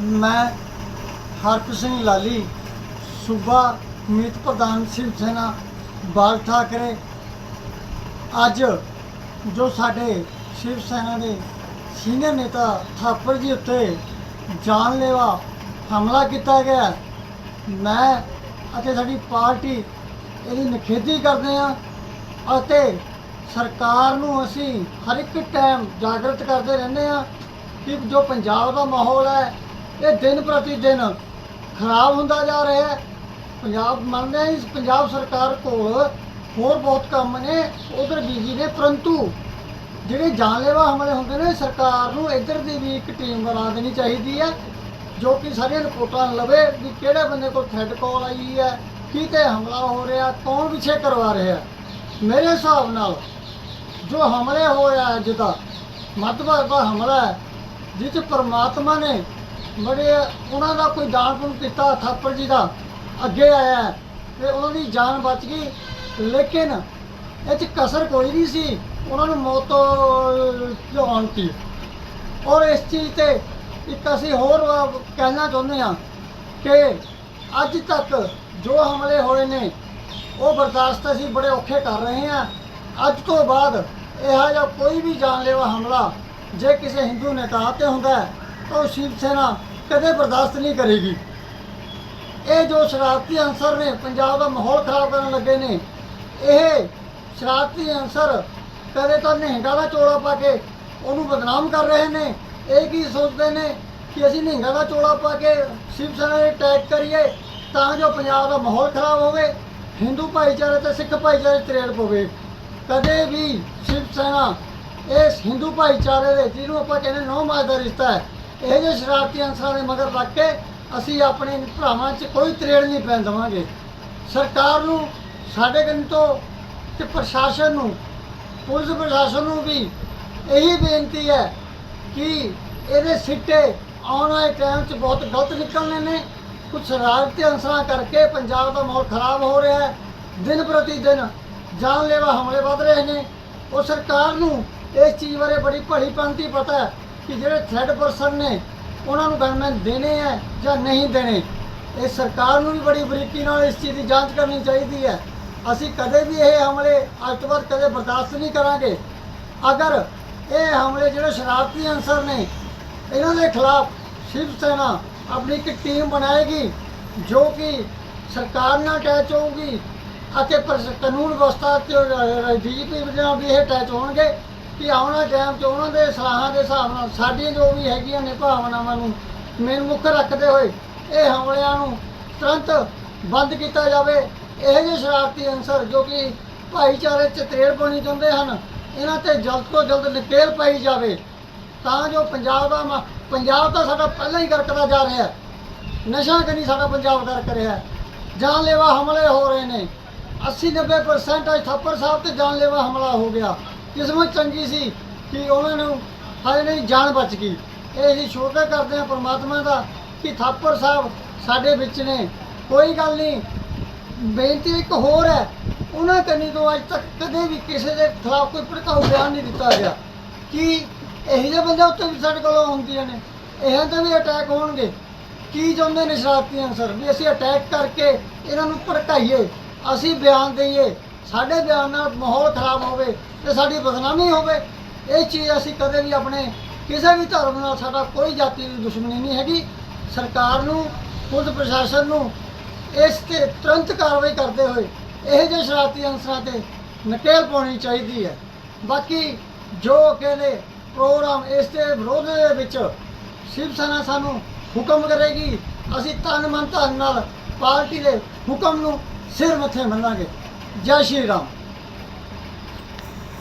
ਮੈਂ ਹਰਪ੍ਰੀਤ ਸਿੰਘ ਲਾਲੀ, ਸੂਬਾ ਮੀਤ ਪ੍ਰਧਾਨ ਸ਼ਿਵ ਸੈਨਾ, ਬਾਲ ਠਾਕਰੇ। ਅੱਜ ਜੋ ਸਾਡੇ ਸ਼ਿਵ ਸੈਨਾ ਦੇ ਸੀਨੀਅਰ ਨੇਤਾ ਥਾਪਰ ਜੀ ਉੱਤੇ ਜਾਨਲੇਵਾ ਹਮਲਾ ਕੀਤਾ ਗਿਆ ਮੈਂ ਅਤੇ ਸਾਡੀ ਪਾਰਟੀ ਇਹਦੀ ਨਿਖੇਧੀ ਕਰਦੇ ਹਾਂ ਅਤੇ ਸਰਕਾਰ ਨੂੰ ਅਸੀਂ ਹਰ ਇੱਕ ਟਾਈਮ ਜਾਗਰਤ ਕਰਦੇ ਰਹਿੰਦੇ ਹਾਂ ਕਿ ਜੋ ਪੰਜਾਬ ਦਾ ਮਾਹੌਲ ਹੈ ਇਹ ਦਿਨ ਪ੍ਰਤੀ ਦਿਨ ਖਰਾਬ ਹੁੰਦਾ ਜਾ ਰਿਹਾ ਹੈ। ਪੰਜਾਬ ਮੰਨਦੇ ਹਾਂ ਇਸ ਪੰਜਾਬ ਸਰਕਾਰ ਕੋਲ ਹੋਰ ਬਹੁਤ ਕੰਮ ਨੇ, ਉਧਰ ਬਿਜ਼ੀ ਨੇ ਪਰੰਤੂ ਜਿਹੜੇ ਜਾਨਲੇਵਾ ਹਮਲੇ ਹੁੰਦੇ ਨੇ, ਸਰਕਾਰ ਨੂੰ ਇੱਧਰ ਦੀ ਵੀ ਇੱਕ ਟੀਮ ਬਣਾ ਦੇਣੀ ਚਾਹੀਦੀ ਹੈ, ਜੋ ਕਿ ਸਾਰੀਆਂ ਰਿਪੋਰਟਾਂ ਲਵੇ ਵੀ ਕਿਹੜੇ ਬੰਦੇ ਕੋਲ ਥ੍ਰੈਡ ਕਾਲ ਆਈ ਹੈ ਕਿਤੇ ਹਮਲਾ ਹੋ ਰਿਹਾ, ਕੌਣ ਪਿੱਛੇ ਕਰਵਾ ਰਿਹਾ ਮੇਰੇ ਹਿਸਾਬ ਨਾਲ ਜੋ ਹਮਲੇ ਹੋਇਆ ਅੱਜ ਦਾ ਮੱਧਭਾਰਤ ਦਾ ਹਮਲਾ ਹੈ, ਜਿਸ 'ਚ ਪ੍ਰਮਾਤਮਾ ਨੇ ਬੜੇ ਉਹਨਾਂ ਦਾ ਕੋਈ ਦਾਨ ਪੁੰਨ ਕੀਤਾ, ਥਾਪਰ ਜੀ ਦਾ ਅੱਗੇ ਆਇਆ ਹੈ ਤੇ ਉਹਨਾਂ ਦੀ ਜਾਨ ਬਚ ਗਈ। ਲੇਕਿਨ ਇਹ 'ਚ ਕਸਰ ਕੋਈ ਨਹੀਂ ਸੀ, ਉਹਨਾਂ ਨੂੰ ਮੌਤ ਤੋਂ ਲਿਆਉਣ ਦੀ ਔਰ ਇਸ ਚੀਜ਼ ਤੇ ਇੱਕ ਅਸੀਂ ਹੋਰ ਕਹਿਣਾ ਚਾਹੁੰਦੇ ਹਾਂ ਕਿ ਅੱਜ ਤੱਕ ਜੋ ਹਮਲੇ ਹੋਏ ਨੇ, ਉਹ ਬਰਦਾਸ਼ਤ ਅਸੀਂ ਬੜੇ ਔਖੇ ਕਰ ਰਹੇ ਹਾਂ। ਅੱਜ ਤੋਂ ਬਾਅਦ ਇਹੋ ਜਿਹਾ ਕੋਈ ਵੀ ਜਾਨਲੇਵਾ ਹਮਲਾ ਜੇ ਕਿਸੇ ਹਿੰਦੂ ਨੇਤਾ ਤੇ ਹੁੰਦਾ ਉਹ ਸ਼ਿਵ ਸੈਨਾ ਕਦੇ ਬਰਦਾਸ਼ਤ ਨਹੀਂ ਕਰੇਗੀ। ਇਹ ਜੋ ਸ਼ਰਾਰਤੀ ਅਨਸਰ ਨੇ, ਪੰਜਾਬ ਦਾ ਮਾਹੌਲ ਖਰਾਬ ਕਰਨ ਲੱਗੇ ਨੇ, ਇਹ ਸ਼ਰਾਰਤੀ ਅਨਸਰ ਕਦੇ ਤਾਂ ਨਿਹੰਗਾ ਦਾ ਚੋਲਾ ਪਾ ਕੇ ਉਹਨੂੰ ਬਦਨਾਮ ਕਰ ਰਹੇ ਨੇ। ਇਹ ਕੀ ਸੋਚਦੇ ਨੇ ਕਿ ਅਸੀਂ ਨਿਹੰਗਾ ਦਾ ਚੋਲਾ ਪਾ ਕੇ ਸ਼ਿਵ ਸੈਨਾ ਦੇ ਅਟੈਕ ਕਰੀਏ ਤਾਂ ਜੋ ਪੰਜਾਬ ਦਾ ਮਾਹੌਲ ਖਰਾਬ ਹੋਵੇ, ਹਿੰਦੂ ਭਾਈਚਾਰੇ ਤੇ ਸਿੱਖ ਭਾਈਚਾਰੇ 'ਚ ਤਰੇੜ ਪਵੇ। ਕਦੇ ਵੀ ਸ਼ਿਵ ਸੈਨਾ ਇਸ ਹਿੰਦੂ ਭਾਈਚਾਰੇ ਦੇ, ਜਿਹਨੂੰ ਆਪਾਂ ਕਹਿੰਦੇ ਨੌ ਮਾਸ ਦਾ ਰਿਸ਼ਤਾ ਹੈ ਇਹ ਜਿਹੇ ਸ਼ਰਾਰਤੀ ਅਨਸਰਾਂ ਦੇ ਮਗਰ ਲੱਗ ਕੇ ਅਸੀਂ ਆਪਣੇ ਭਰਾਵਾਂ 'ਚ ਕੋਈ ਤਰੇੜ ਨਹੀਂ ਪੈਣ ਦੇਵਾਂਗੇ। ਸਰਕਾਰ ਨੂੰ, ਸਾਡੇ ਕੰਨ ਤੋਂ ਤੇ ਪ੍ਰਸ਼ਾਸਨ ਨੂੰ, ਪੁਲਿਸ ਪ੍ਰਸ਼ਾਸਨ ਨੂੰ ਵੀ ਇਹੀ ਬੇਨਤੀ ਹੈ ਕਿ ਇਹਦੇ ਸਿੱਟੇ ਆਉਣ ਵਾਲੇ ਟਾਈਮ 'ਚ ਬਹੁਤ ਗਲਤ ਨਿਕਲਣੇ ਨੇ। ਕੁਝ ਸ਼ਰਾਰਤੀ ਅਨਸਰਾਂ ਕਰਕੇ ਪੰਜਾਬ ਦਾ ਮਾਹੌਲ ਖਰਾਬ ਹੋ ਰਿਹਾ ਹੈ। ਦਿਨ ਪ੍ਰਤੀ ਦਿਨ ਜਾਨਲੇਵਾ ਹਮਲੇ ਵੱਧ ਰਹੇ ਨੇ। ਉਹ ਸਰਕਾਰ ਨੂੰ ਇਸ ਚੀਜ਼ ਬਾਰੇ ਬੜੀ ਭਲੀ ਪੰਤੀ ਪਤਾ ਹੈ। ਕਿ ਜਿਹੜੇ ਥ੍ਰੈਡ ਪਰਸਨ ਨੇ, ਉਹਨਾਂ ਨੂੰ ਗਨਮੈਨ ਦੇਣੇ ਹੈ ਜਾਂ ਨਹੀਂ ਦੇਣੇ, ਇਹ ਸਰਕਾਰ ਨੂੰ ਵੀ ਬੜੀ ਬਰੀਕੀ ਨਾਲ ਇਸ ਚੀਜ਼ ਦੀ ਜਾਂਚ ਕਰਨੀ ਚਾਹੀਦੀ ਹੈ। ਅਸੀਂ ਕਦੇ ਵੀ ਇਹ ਹਮਲੇ ਅੱਜ ਤੋਂ ਬਾਅਦ ਕਦੇ ਬਰਦਾਸ਼ਤ ਨਹੀਂ ਕਰਾਂਗੇ। ਅਗਰ ਇਹ ਹਮਲੇ ਜਿਹੜੇ ਸ਼ਰਾਰਤੀ ਅਨਸਰ ਨੇ, ਇਹਨਾਂ ਦੇ ਖਿਲਾਫ ਸ਼ਿਵ ਸੈਨਾ ਆਪਣੀ ਇੱਕ ਟੀਮ ਬਣਾਏਗੀ, ਜੋ ਕਿ ਸਰਕਾਰ ਨਾਲ ਅਟੈਚ ਹੋਊਗੀ ਅਤੇ ਕਾਨੂੰਨ ਵਿਵਸਥਾ ਤੇ ਡੀਜੀਪੀ ਨਾਲ ਵੀ ਇਹ ਅਟੈਚ ਹੋਣਗੇ। ਕਿ ਆਉਣ ਵਾਲੇ ਟਾਈਮ 'ਚ ਉਹਨਾਂ ਦੇ ਸਲਾਹਾਂ ਦੇ ਹਿਸਾਬ ਨਾਲ ਸਾਡੀਆਂ ਜੋ ਵੀ ਹੈਗੀਆਂ ਨੇ ਭਾਵਨਾਵਾਂ ਨੂੰ ਮੇਨ ਮੁੱਖ ਰੱਖਦੇ ਹੋਏ ਇਹ ਹਮਲਿਆਂ ਨੂੰ ਤੁਰੰਤ ਬੰਦ ਕੀਤਾ ਜਾਵੇ। ਇਹ ਜਿਹੇ ਸ਼ਰਾਰਤੀ ਅਨਸਰ ਜੋ ਕਿ ਭਾਈਚਾਰੇ 'ਚ ਤੇੜ ਪਾਉਣੀ ਚਾਹੁੰਦੇ ਹਨ, ਇਹਨਾਂ ਤੇ ਜਲਦ ਤੋਂ ਜਲਦ ਨਕੇਲ ਪਾਈ ਜਾਵੇ। ਤਾਂ ਜੋ ਪੰਜਾਬ ਦਾ ਮ- ਪੰਜਾਬ ਤਾਂ ਸਾਡਾ ਪਹਿਲਾਂ ਹੀ ਗਰਕਦਾ ਜਾ ਰਿਹਾ ਨਸ਼ਾ ਕਨੀ ਸਾਡਾ ਪੰਜਾਬ ਗਰਕ ਰਿਹਾ ਜਾਨਲੇਵਾ ਹਮਲੇ ਹੋ ਰਹੇ ਨੇ। 80 90% ਅੱਜ ਥੱਪੜ ਸਾਹਿਬ ਤੇ ਜਾਨਲੇਵਾ ਹਮਲਾ ਹੋ ਗਿਆ। ਕਿਸਮਤ ਚੰਗੀ ਸੀ ਕਿ ਉਹਨਾਂ ਨੂੰ ਹਾਲੇ ਨਹੀਂ ਜਾਨ ਬਚ ਗਈ। ਇਹ ਅਸੀਂ ਸ਼ੁਕਰ ਕਰਦੇ ਹਾਂ ਪਰਮਾਤਮਾ ਦਾ ਕਿ ਥਾਪਰ ਸਾਹਿਬ ਸਾਡੇ ਵਿੱਚ ਨੇ। ਕੋਈ ਗੱਲ ਨਹੀਂ, ਬੇਨਤੀ ਇੱਕ ਹੋਰ ਹੈ, ਉਹਨਾਂ ਕੰਨੀ ਤੋਂ ਅੱਜ ਤੱਕ ਕਦੇ ਵੀ ਕਿਸੇ ਦੇ ਖਿਲਾਫ ਕੋਈ ਭੜਕਾਊ ਬਿਆਨ ਨਹੀਂ ਦਿੱਤਾ ਗਿਆ। ਕਿ ਇਹੋ ਜਿਹੇ ਬੰਦੇ ਉੱਤੇ ਵੀ ਸਾਡੇ ਕੋਲ ਹੁੰਦੀਆਂ ਨੇ? ਇਹਨਾਂ ਤੇ ਵੀ ਅਟੈਕ ਹੋਣਗੇ। ਕੀ ਚਾਹੁੰਦੇ ਨੇ ਸ਼ਰਾਰਤੀ ਅਨਸਰ? ਵੀ ਅਸੀਂ ਅਟੈਕ ਕਰਕੇ ਇਹਨਾਂ ਨੂੰ ਭੜਕਾਈਏ, ਅਸੀਂ ਬਿਆਨ ਦਈਏ। ਸਾਡੇ ਬਿਆਨ ਨਾਲ ਮਾਹੌਲ ਖਰਾਬ ਹੋਵੇ ਤੇ ਸਾਡੀ ਬਦਨਾਮੀ ਹੋਵੇ, ਇਹ ਚੀਜ਼ ਅਸੀਂ ਕਦੇ ਵੀ ਆਪਣੇ ਕਿਸੇ ਵੀ ਧਰਮ ਨਾਲ ਸਾਡਾ ਕੋਈ ਜਾਤੀ ਦੀ ਦੁਸ਼ਮਣੀ ਨਹੀਂ ਹੈਗੀ। ਸਰਕਾਰ ਨੂੰ ਪੁਲਿਸ ਪ੍ਰਸ਼ਾਸਨ ਨੂੰ ਇਸ ਤੇ ਤੁਰੰਤ ਕਾਰਵਾਈ ਕਰਦੇ ਹੋਏ ਇਹ ਜਿਹੇ ਸ਼ਰਾਰਤੀ ਅਨਸਰਾਂ ਤੇ ਨਕੇਲ ਪਾਉਣੀ ਚਾਹੀਦੀ ਹੈ। ਬਾਕੀ ਜੋ ਕਹਿੰਦੇ ਪ੍ਰੋਗਰਾਮ ਇਸ ਦੇ ਵਿਰੋਧ ਦੇ ਵਿੱਚ ਸ਼ਿਵ ਸੈਨਾ ਸਾਨੂੰ ਹੁਕਮ ਕਰੇਗੀ, ਅਸੀਂ ਤਨ ਮਨ ਧਨ ਨਾਲ ਪਾਰਟੀ ਦੇ ਹੁਕਮ ਨੂੰ ਸਿਰ ਮੱਥੇ ਮੰਨਾਂਗੇ ਜੈ ਸ਼੍ਰੀ ਰਾਮ